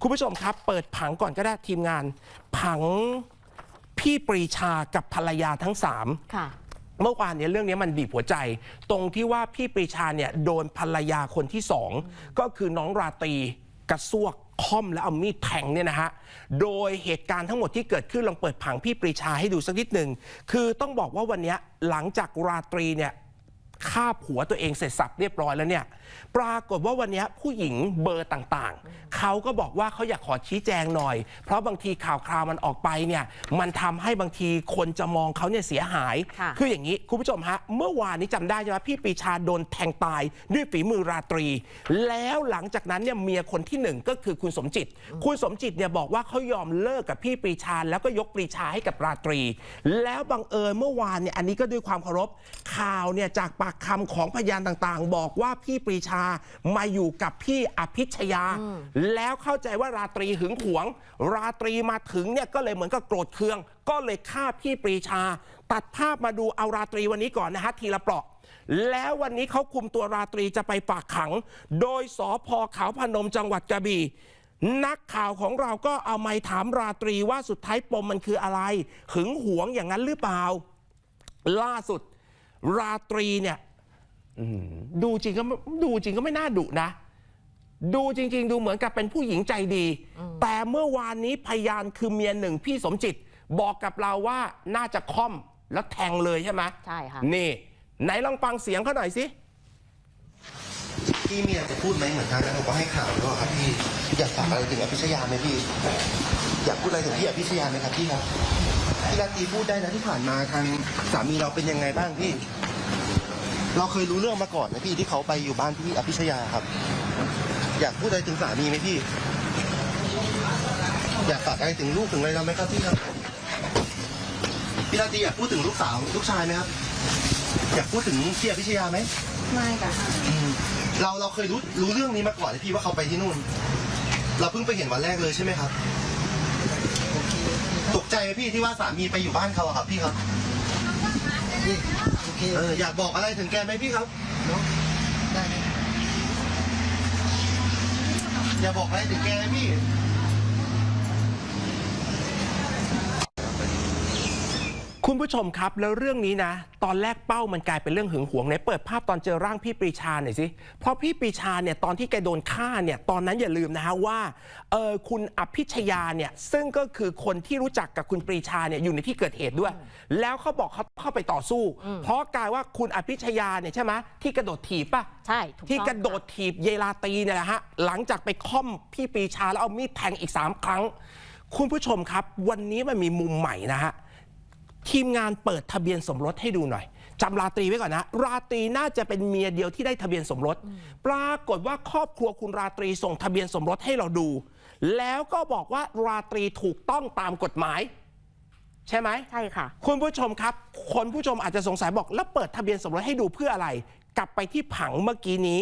คุณผู้ชมครับ เปิดผังก่อนก็ได้ทีมงาน ผังพี่ปรีชากับภรรยาทั้งสามค่ะ เมื่อวานเนี่ยเรื่องนี้มันบีบหัวใจ ตรงที่ว่าพี่ปรีชาเนี่ยโดนภรรยาคนที่สองก็คือน้องราตรีกระซวกค่อมแล้วเอามีดแทงเนี่ยนะฮะ โดยเหตุการณ์ทั้งหมดที่เกิดขึ้นลองเปิดผังพี่ปรีชาให้ดูสักนิดหนึ่ง คือต้องบอกว่าวันเนี้ยหลังจากราตรีเนี่ย ฆ่าผัวตัวเองเสร็จสับเรียบร้อยแล้วเนี่ย ปรากฏว่าวันนี้ผู้หญิงเบอร์ต่างๆ เขาก็บอกว่าเขาอยากขอชี้แจงหน่อย เพราะบางทีข่าวคราวมันออกไปเนี่ย มันทำให้บางทีคนจะมองเขาเนี่ยเสียหายค่ะคืออย่างนี้ คุณผู้ชมฮะ เมื่อวานนี้จำได้ใช่ไหมพี่ปรีชาโดนแทงตายด้วยฝีมือราตรี แล้วหลังจากนั้นเนี่ยเมียคนที่หนึ่งก็คือคุณสมจิต คุณสมจิตเนี่ยบอกว่าเขายอมเลิกกับพี่ปรีชา แล้วก็ยกปรีชาให้กับราตรี แล้วบังเอิญเมื่อวานเนี่ยอันนี้ก็ด้วยความเคารพข่าวเนี่ยจากปากคำของพยานต่างๆ บอกว่าพี่ปรีชามาอยู่กับพี่อภิชยา แล้วเข้าใจว่าราตรีหึงหวง ราตรีมาถึงเนี่ยก็เลยเหมือนกับโกรธเคือง ก็เลยฆ่าพี่ปรีชา ตัดภาพมาดูเอาราตรีวันนี้ก่อนนะฮะทีละเปราะแล้ววันนี้เขาคุมตัวราตรีจะไปฝากขัง โดยสอพเขาพนมจังหวัดกระบี่นักข่าวของเราก็เอาไม้ถามราตรีว่าสุดท้ายปมมันคืออะไร หึงหวงอย่างนั้นหรือเปล่า ล่าสุด ราตรีเนี่ยอืมดูจริงก็ไม่ดูจริงก็ไม่น่าดุนะ ดูจริง ๆ ดูเหมือนกับเป็นผู้หญิงใจดี แต่เมื่อวานนี้พยานคือเมียหนึ่งพี่สมจิต บอกกับเราว่าน่าจะค่อมแล้วแทงเลยใช่ไหมใช่ค่ะนี่ ไหนลองฟังเสียงเขาหน่อยสิพี่มีอะไรจะพูดไหมเหมือนกันนะผมก็ให้ข่าวแล้วอะครับพี่อยากฝากอะไรถึงอภิชยาไหมพี่ อยากพูดอะไรถึงพี่อภิชยาไหมครับพี่ครับ พี่ราตรีพูดได้นะที่ผ่านมาทางสามีเราเป็นยังไงบ้างพี่ เราเคยรู้เรื่องมาก่อนนะพี่ที่เขาไปอยู่บ้านพี่อภิชยาครับ อยากพูดอะไรถึงสามีไหมพี่ อยากฝากอะไรถึงลูกถึงอะไรเราไหมครับพี่ครับพี่ราตรีอยากพูดถึงลูกสาวลูกชายไหมครับ อยากพูดถึงพี่อภิชยาไหมไม่ค่ะอืมเราเราเคยรู้รู้เรื่องนี้มาก่อนเลยพี่ว่าเขาไปที่นู่น เราเพิ่งไปเห็นวันแรกเลยใช่ไหมครับ ตกใจไหมพี่ที่ว่าสามีไปอยู่บ้านเขาอะครับพี่ครับ พี่โอเคเอออยากบอกอะไรถึงแกไหมพี่ครับ เนาะได้ไหม อยากบอกอะไรถึงแกไหมพี่ คุณผู้ชมครับแล้วเรื่องนี้นะ ตอนแรกเป้ามันกลายเป็นเรื่องหึงหวงไหนเปิดภาพตอนเจอร่างพี่ปรีชาหน่อยสิเพราะพี่ปรีชาเนี่ยตอนที่แกโดนฆ่าเนี่ยตอนนั้นอย่าลืมนะฮะว่าเออคุณอภิชยาเนี่ยซึ่งก็คือคนที่รู้จักกับคุณปรีชาเนี่ยอยู่ในที่เกิดเหตุด้วย แล้วเขาบอกเขาเข้าไปต่อสู้ เพราะกลายว่าคุณอภิชยาเนี่ยใช่ไหมที่กระโดดถีบป่ะใช่ถูกที่ต้องกระโดดถีบเยลาตีเนี่ยแหละฮะหลังจากไปค่อมพี่ปรีชาแล้วเอามีดแทงอีก3ครั้ง คุณผู้ชมครับ วันนี้มันมีมุมใหม่นะฮะ ทีมงานเปิดทะเบียนสมรสให้ดูหน่อยจำราตรีไว้ก่อนนะ ราตรีน่าจะเป็นเมียเดียวที่ได้ทะเบียนสมรส ปรากฏว่าครอบครัวคุณราตรีส่งทะเบียนสมรสให้เราดู แล้วก็บอกว่าราตรีถูกต้องตามกฎหมาย ใช่ไหมใช่ค่ะ คุณผู้ชมครับ คนผู้ชมอาจจะสงสัยบอกแล้วเปิดทะเบียนสมรสให้ดูเพื่ออะไร กลับไปที่ผังเมื่อกี้นี้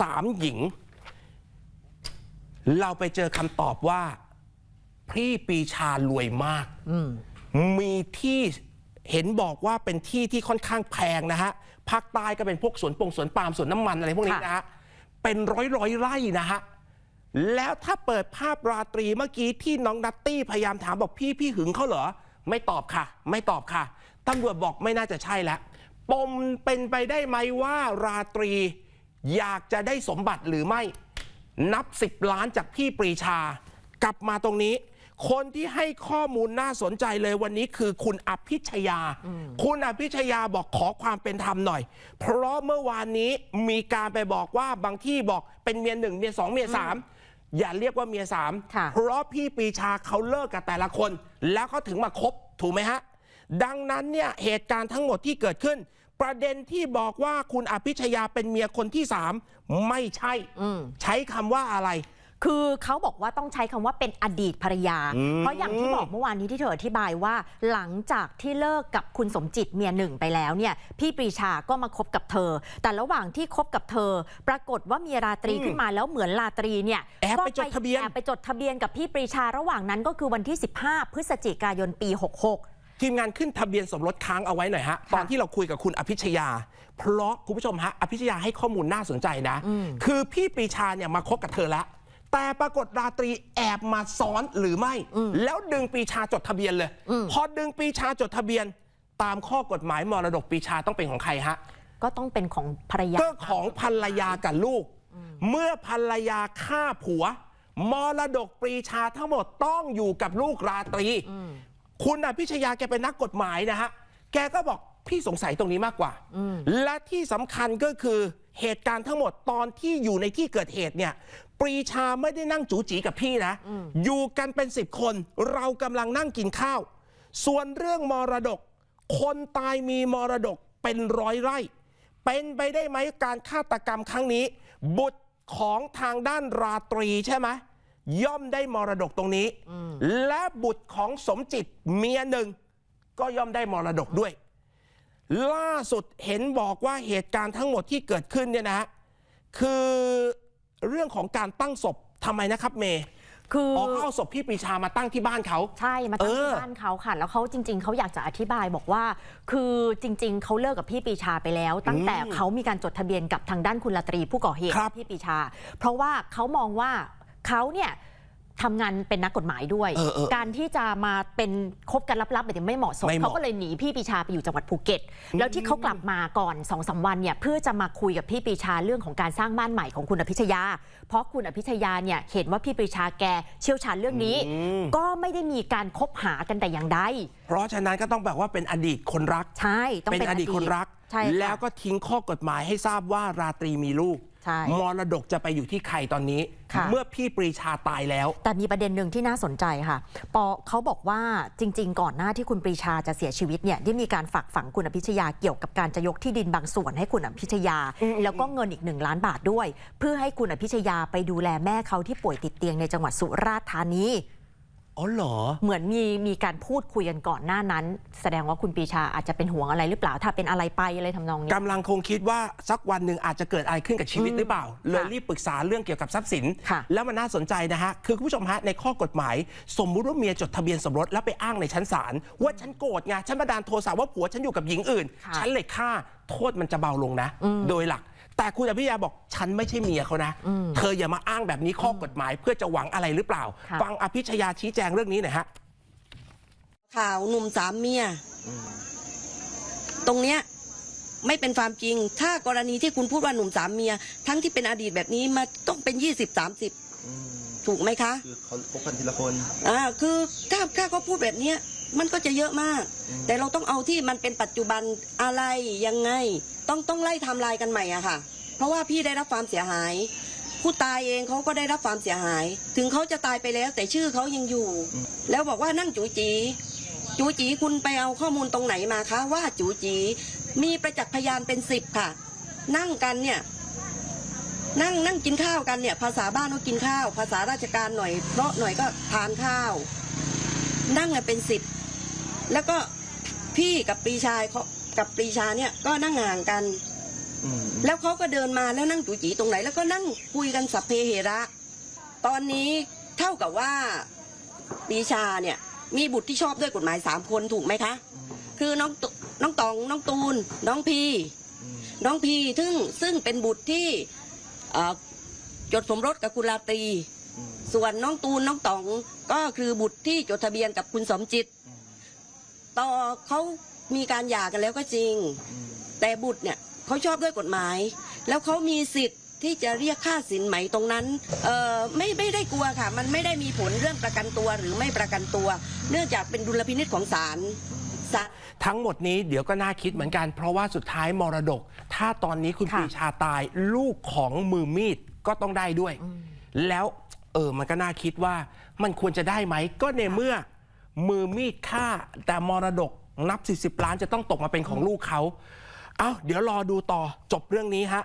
สามหญิง เราไปเจอคำตอบว่าพี่ปีชารวยมาก มีที่เห็นบอกว่าเป็นที่ที่ค่อนข้างแพงนะฮะภาคใต้ก็เป็นพวกสวนปงสวนปาล์มสวนน้ำมันอะไรพวกนี้นะฮะเป็นร้อยร้อยไร่นะฮะแล้วถ้าเปิดภาพราตรีเมื่อกี้ที่น้องนัตตี้พยายามถามบอกพี่พี่หึงเขาเหรอ ไม่ตอบค่ะ ไม่ตอบค่ะตำรวจบอกไม่น่าจะใช่แล้วปมเป็นไปได้ไหมว่าราตรีอยากจะได้สมบัติหรือไม่ นับสิบล้านจากพี่ปรีชากลับมาตรงนี้ คนที่ให้ข้อมูลน่าสนใจเลยวันนี้คือคุณอภิชยา คุณอภิชยาบอกขอความเป็นธรรมหน่อย เพราะเมื่อวานนี้มีการไปบอกว่าบางที่บอกเป็นเมียหนึ่งเมียสองเมียสามอย่าเรียกว่าเมียสามค่ะเพราะพี่ปรีชาเขาเลิกกับแต่ละคน แล้วเขาถึงมาคบถูกไหมฮะ ดังนั้นเนี่ยเหตุการณ์ทั้งหมดที่เกิดขึ้น ประเด็นที่บอกว่าคุณอภิชยาเป็นเมียคนที่สามไม่ใช่อืมใช้คำว่าอะไร คือเขาบอกว่าต้องใช้คำว่าเป็นอดีตภรรยาอืมเพราะอย่างที่บอกเมื่อวานนี้ที่เธออธิบายว่า หลังจากที่เลิกกับคุณสมจิตเมียหนึ่งไปแล้วเนี่ยพี่ปรีชาก็มาคบกับเธอ แต่ระหว่างที่คบกับเธอ ปรากฏว่ามีราตรีอืมขึ้นมาแล้วเหมือนราตรีเนี่ยแอบไปก็จดทะเบียนแอบไปจดทะเบียนกับพี่ปรีชาระหว่างนั้นก็คือวันที่ 15 พฤศจิกายนปี 66ทีมงานขึ้นทะเบียนสมรสค้างเอาไว้หน่อยฮะ ตอนที่เราคุยกับคุณอภิชยา เพราะคุณผู้ชมฮะ อภิชยาให้ข้อมูลน่าสนใจนะ คือพี่ปรีชาเนี่ยมาคบกับเธอแล้ว แต่ปรากฏราตรีแอบมาซ้อนหรือไม่ แล้วดึงปรีชาจดทะเบียนเลย พอดึงปรีชาจดทะเบียน ตามข้อกฎหมายมรดกปรีชาต้องเป็นของใครฮะ ก็ต้องเป็นของภรรยาก็ของภรรยากับลูก เมื่อภรรยาฆ่าผัว มรดกปรีชาทั้งหมดต้องอยู่กับลูกราตรี คุณอภิชยาแกเป็นนักกฎหมายนะฮะ แกก็บอก พี่สงสัยตรงนี้มากกว่า และที่สำคัญก็คือเหตุการณ์ทั้งหมดตอนที่อยู่ในที่เกิดเหตุเนี่ย ปรีชาไม่ได้นั่งจูจีกับพี่นะ อยู่กันเป็นสิบคน เรากำลังนั่งกินข้าว ส่วนเรื่องมรดก คนตายมีมรดกเป็นร้อยไร่ เป็นไปได้ไหมการฆาตกรรมครั้งนี้ บุตรของทางด้านราตรีใช่ไหมย่อมได้มรดกตรงนี้ และบุตรของสมจิตเมียหนึ่งก็ย่อมได้มรดกด้วย ล่าสุดเห็นบอกว่าเหตุการณ์ทั้งหมดที่เกิดขึ้นเนี่ยนะฮะคือเรื่องของการตั้งศพทำไมนะครับเมย์คืออ๋อเขาเอาศพพี่ปรีชามาตั้งที่บ้านเขาใช่มาตั้งเออที่บ้านเขาค่ะ แล้วเขาจริง ๆเขาอยากจะอธิบายบอกว่า คือจริง ๆเขาเลิกกับพี่ปรีชาไปแล้ว ตั้งแต่เขามีการจดทะเบียนกับทางด้านคุณลาตรีผู้ก่อเหตุครับพี่ปรีชา เพราะว่าเขามองว่าเขาเนี่ย ทำงานเป็นนักกฎหมายด้วย เออเออการที่จะมาเป็นคบกันลับๆแบบนี้ไม่เหมาะสมไม่เหมาะเขาก็เลยหนีพี่ปรีชาไปอยู่จังหวัดภูเก็ต แล้วที่เขากลับมาก่อน2อสวันเนี่ยเพื่อจะมาคุยกับพี่ปรีชาเรื่องของการสร้างบ้านใหม่ของคุณอภิชยา เพราะคุณอภิชยาเนี่ยเห็นว่าพี่ปรีชาแกเชี่ยวชาญเรื่องนี้ก็ไม่ได้มีการคบหากันแต่อย่างใดเพราะฉะนั้นก็ต้องแบบว่าเป็นอดีตคนรัก ใช่ต้องเป็นเป็นอดีตคนรัก ใช่ค่ะ แล้วก็ทิ้งข้อกฎหมายให้ทราบว่าราตรีมีลูก ใช่มรดกจะไปอยู่ที่ใครตอนนี้ ค่ะ เมื่อพี่ปรีชาตายแล้ว แต่มีประเด็นหนึ่งที่น่าสนใจค่ะ ปอเขาบอกว่าจริง ๆ ก่อนหน้าที่คุณปรีชาจะเสียชีวิตเนี่ยได้มีการฝากฝังคุณอภิชยาเกี่ยวกับการจะยกที่ดินบางส่วนให้คุณอภิชยา แล้วก็เงินอีกหนึ่งล้านบาทด้วย เพื่อให้คุณอภิชยาไปดูแลแม่เขาที่ป่วยติดเตียงในจังหวัดสุราษฎร์ธานี อ๋อเหรอ เหมือนมีมีการพูดคุยกันก่อนหน้านั้น แสดงว่าคุณปรีชาอาจจะเป็นห่วงอะไรหรือเปล่าถ้าเป็นอะไรไปอะไรทำนองนี้ กำลังคงคิดว่าสักวันหนึ่งอาจจะเกิดอะไรขึ้นกับชีวิตอืมหรือเปล่า เลยค่ะรีบปรึกษาเรื่องเกี่ยวกับทรัพย์สิน ค่ะแล้วมันน่าสนใจนะฮะ คือคุณผู้ชมฮะในข้อกฎหมาย สมมุติว่าเมียจดทะเบียนสมรสแล้วไปอ้างในชั้นศาลว่าฉันโกรธไงฉันบันดาลโทสะว่าผัวฉันอยู่กับหญิงอื่น ค่ะ ฉันเลยฆ่าโทษมันจะเบาลงนะ โดยหลัก แต่คุณอภิยาบอกฉันไม่ใช่เมียเขานะ เธออย่ามาอ้างแบบนี้ข้อกฎหมายเพื่อจะหวังอะไรหรือเปล่าค่ะฟังอภิชยาชี้แจงเรื่องนี้หน่อยฮะข่าวหนุ่มสามเมีย ตรงเนี้ยไม่เป็นความจริง ถ้ากรณีที่คุณพูดว่าหนุ่มสามเมีย ทั้งที่เป็นอดีตแบบนี้มาต้องเป็นยี่สิบสามสิบถูกไหมคะ คือเขาพบกันทีละคน อ่า คือถ้าถ้าเขาพูดแบบเนี้ยมันก็จะเยอะมาก แต่เราต้องเอาที่มันเป็นปัจจุบันอะไรยังไง ต้องต้องไล่ไทำลายกันใหม่อะค่ะ เพราะว่าพี่ได้รับความเสียหาย ผู้ตายเองเขาก็ได้รับความเสียหาย ถึงเขาจะตายไปแล้วแต่ชื่อเขายังอยู่ แล้วบอกว่านั่งจูจีจูจีคุณไปเอาข้อมูลตรงไหนมาคะ ว่าจูจีมีประจักษ์พยานเป็นสิบค่ะ นั่งกันเนี่ยนั่งนั่งกินข้าวกันเนี่ย ภาษาบ้านก็กินข้าว ภาษาราชการหน่อยเพราะหน่อยก็ทานข้าว นั่งกันเป็นสิบแล้วก็พี่กับปีชายเขา กับปรีชาเนี่ยก็นั่งห่างกัน แล้วเขาก็เดินมาแล้วนั่งจูจีตรงไหน แล้วก็นั่งคุยกันสัพเพเหระ ตอนนี้เท่ากับว่าปรีชาเนี่ยมีบุตรที่ชอบด้วยกฎหมายสามคนถูกไหมคะ คือน้องตุน้องตองน้องตูน น้องพีน้องพีซึ่งซึ่งเป็นบุตรที่เอ่อจดสมรสกับคุณลาตรี ส่วนน้องตูนน้องตองก็คือบุตรที่จดทะเบียนกับคุณสมจิต ต่อเขา มีการหย่ากันแล้วก็จริง แต่บุตรเนี่ยเขาชอบด้วยกฎหมาย แล้วเขามีสิทธิ์ที่จะเรียกค่าสินไหมตรงนั้นเออไม่ไม่ได้กลัวค่ะ มันไม่ได้มีผลเรื่องประกันตัวหรือไม่ประกันตัว เนื่องจากเป็นดุลพินิจของศาลศาล ทั้งหมดนี้เดี๋ยวก็น่าคิดเหมือนกัน เพราะว่าสุดท้ายมรดก ถ้าตอนนี้คุณค่ะปรีชาตายลูกของมือมีดก็ต้องได้ด้วย แล้วเออมันก็น่าคิดว่ามันควรจะได้ไหม ก็ในเมื่อมือมีดฆ่าแต่มรดก นับ 40 ล้านจะต้องตกมาเป็นของลูกเขา เอ้า เดี๋ยวรอดูต่อจบเรื่องนี้ฮะ